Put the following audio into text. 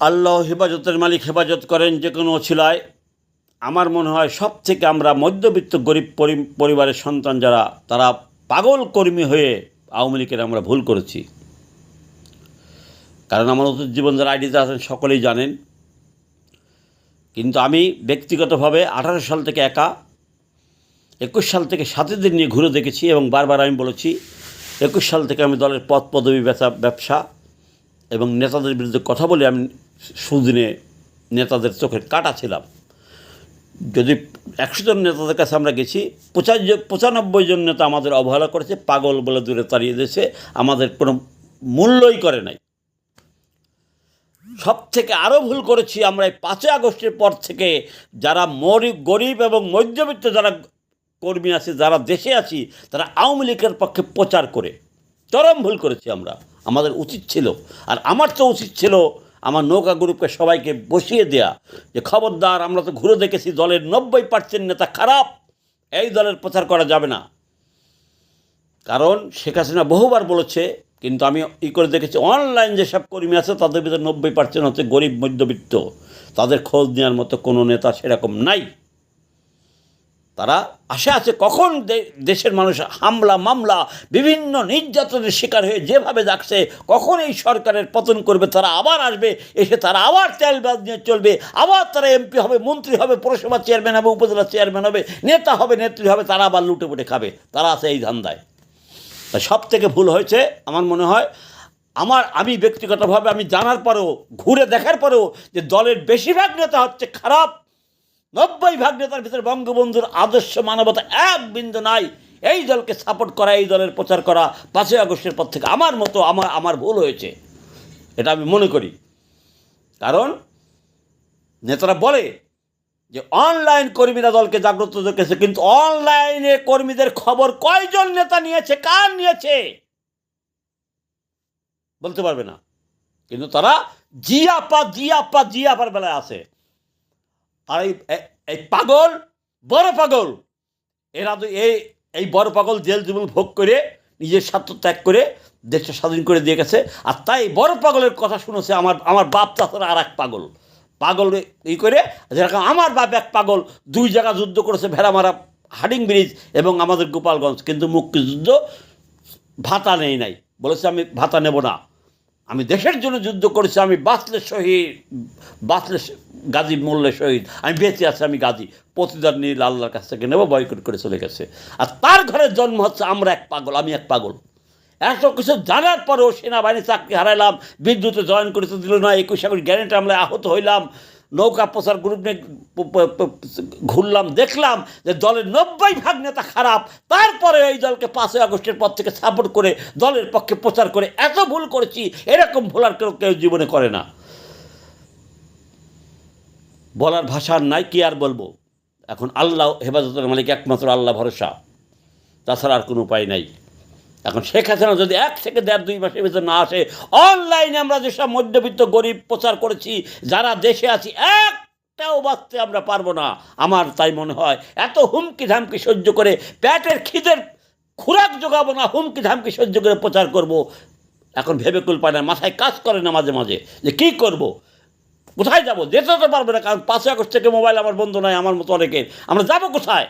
আল্লাহ হেফাজতের মালিক হেফাজত করেন যে কোনো ছিলায় আমার মনে হয় সব থেকে আমরা মধ্যবিত্ত গরিব পরি- পরিবারের সন্তান যারা, তারা পাগল কর্মী হয়ে আওয়ামী লীগের আমরা ভুল করেছি। কারণ আমার নতুন জীবন যারা আইডিতে আছেন সকলেই জানেন। কিন্তু আমি ব্যক্তিগতভাবে আঠারো সাল থেকে একা, একুশ সাল থেকে সাথীদের নিয়ে ঘুরে দেখেছি এবং বারবার আমি বলেছি, একুশ সাল থেকে আমি দলের পদ পদবি ব্যবসা এবং নেতাদের বিরুদ্ধে কথা বলে আমি সুদিনে নেতাদের চোখের কাটা ছিলাম যদি একশো জন নেতাদের কাছে আমরা গেছি পঁচানব্বই জন নেতা আমাদের অবহেলা করেছে, পাগল বলে দূরে তাড়িয়ে দিয়েছে, আমাদের কোনো মূল্যই করে নাই। সব থেকে আরও ভুল করেছি আমরা এই পাঁচই আগস্টের পর থেকে যারা মরি, গরিব এবং মধ্যবিত্ত যারা কর্মী আছে, যারা দেশে আছি, তারা আওয়ামী লীগের পক্ষে প্রচার করে। চরম ভুল করেছি আমরা। আমাদের উচিত ছিল। আর আমার তো উচিত ছিল আমার নৌকা গ্রুপকে সবাইকে বসিয়ে দেয়া যে, খবরদার, আমরা তো ঘুরে দেখেছি দলের নব্বই পার্সেন্ট নেতা খারাপ। এই দলের প্রচার করা যাবে না। কারণ শেখ হাসিনা বহুবার বলেছে, কিন্তু আমি ই করে দেখেছি, অনলাইন যেসব কর্মী আছে, তাদের ভিতরে নব্বই পার্সেন্ট হচ্ছে গরিব মধ্যবিত্ত। তাদের খোঁজ নেওয়ার মতো কোনো নেতা সেরকম নাই। তারা আশা আছে কখন দেশের মানুষ হামলা, মামলা, বিভিন্ন নির্যাতনের শিকার হয়ে যেভাবে যাচ্ছে, কখন এই সরকারের পতন করবে, তারা আবার আসবে, এসে তারা আবার তেলবাজ নিয়ে চলবে, আবার তারা এমপি হবে, মন্ত্রী হবে, পৌরসভা চেয়ারম্যান হবে, উপজেলা চেয়ারম্যান হবে, নেতা হবে, নেত্রী হবে, তারা আবার লুটে পুটে খাবে, তারা আছে এই ধান্দায়। তা সব থেকে ভুল হয়েছে, আমার মনে হয়, আমার, আমি ব্যক্তিগতভাবে আমি জানার পরেও, ঘুরে দেখার পরেও যে দলের বেশিরভাগ নেতা হচ্ছে খারাপ নব্বই ভাগ নেতার ভিতরে বঙ্গবন্ধুর আদর্শ মানবতা এক বিন্দু নাই। এই দলকে সাপোর্ট করা, এই দলের প্রচার করা পাঁচই আগস্টের পর থেকে আমার মতো আমার আমার ভুল হয়েছে। এটা আমি মনে করি। কারণ নেতারা বলে যে অনলাইন কর্মীরা দলকে জাগ্রত রেখেছে কিন্তু অনলাইনে কর্মীদের খবর কয়জন নেতা নিয়েছে, কার নিয়েছে? বলতে পারবে না। কিন্তু তারা জিয়াপা জিয়াপা, জিয়াপার বেলায় আছে। আর এই এই পাগল, বড় পাগল। এরা তো এই এই বড় পাগল জেল জুবুল ভোগ করে, নিজের স্বার্থ ত্যাগ করে দেশটা স্বাধীন করে দিয়ে গেছে। আর তাই বড় পাগলের কথা শুনেছে আমার আমার বাপ চাচারা আর এক পাগল। পাগল ই করে, যেরকম আমার বাপ এক পাগল, দুই জায়গা যুদ্ধ করেছে, ভেড়ামারা হাডিং ব্রিজ এবং আমাদের গোপালগঞ্জ। কিন্তু মুক্তিযুদ্ধ ভাতা নেই নাই। বলেছে, আমি ভাতা নেব না। আমি দেশের জন্য যুদ্ধ করেছি, আমি বাঁচলে শহীদ, বাঁচলে গাজী মরলে শহীদ, আমি বেঁচে আছি, আমি গাজী। প্রতিদান নীল আল্লাহর কাছ থেকে নেব, বয়কট করে চলে গেছে। আর তার ঘরের জন্ম হচ্ছে, আমরা এক পাগল, আমি এক পাগল। এত কিছু জানার পরেও সেনাবাহিনী চাকরি হারাইলাম, বিদ্যুতে জয়েন করতে দিল না, একুশ একুশ গ্যারেন্টি আমরা আহত হইলাম। নৌকা প্রচার গ্রুপ নিয়ে ঘুরলাম, দেখলাম যে দলের নব্বই ভাগ নেতা খারাপ। তারপরে এই দলকে পাঁচই আগস্টের পর থেকে সাপোর্ট করে দলের পক্ষে প্রচার করে এত ভুল করেছি, এরকম ভুল আর কেউ কেউ জীবনে করে না। বলার ভাষা নাই, কি আর বলব? এখন আল্লাহ হেফাজতের মালিক একমাত্র আল্লাহ ভরসা। তাছাড়া আর কোনো উপায় নাই। এখন শেখ হাসিনা যদি এক থেকে দেড় দুই মাসের ভিতরে না আসে, অনলাইনে আমরা যেসব মধ্যবিত্ত গরিব প্রচার করেছি, যারা দেশে আছি এক একটাও বাঁচতে আমরা পারব না। আমার তাই মনে হয়, এত হুমকি ধামকি সহ্য করে প্যাটের খিদের খুরাক জোগাবো না, হুমকি ধামকি সহ্য করে প্রচার করব। এখন ভেবে কুল পায় না মাথায় কাজ করে না মাঝে মাঝে, যে কী করব? কোথায় যাব? যেতে তো পারব না, কারণ পাঁচই আগস্ট থেকে মোবাইল আমার বন্ধু নয় আমার মতো অনেকের। আমরা যাব কোথায়?